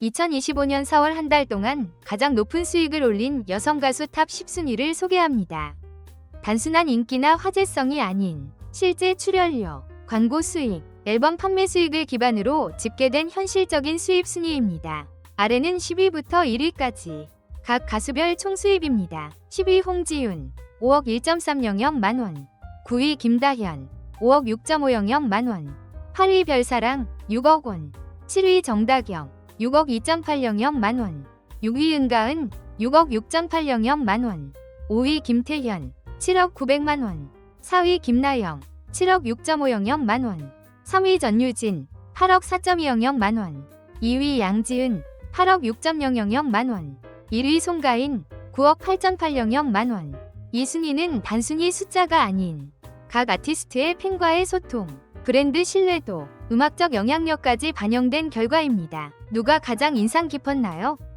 2025년 4월 한 달 동안 가장 높은 수익을 올린 여성 가수 탑 10순위를 소개합니다. 단순한 인기나 화제성이 아닌 실제 출연료, 광고 수익, 앨범 판매 수익을 기반으로 집계된 현실적인 수입 순위입니다. 아래는 10위부터 1위까지 각 가수별 총 수입입니다. 10위 홍지윤 5억 1.300만 만원 9위 김다현 5억 6.500만 만원 8위 별사랑 6억 원 7위 정다경 6억 2.800만 만원. 6위 은가은 6억 6.800만 만원. 5위 김태현 7억 900만 원. 4위 김나영 7억 6.500만 만원. 3위 전유진 8억 4.200만 만원. 2위 양지은 8억 6.000만 만원. 1위 송가인 9억 8.800만 만원. 이 순위는 단순히 숫자가 아닌 각 아티스트의 팬과의 소통, 브랜드 신뢰도, 음악적 영향력까지 반영된 결과입니다. 누가 가장 인상 깊었나요?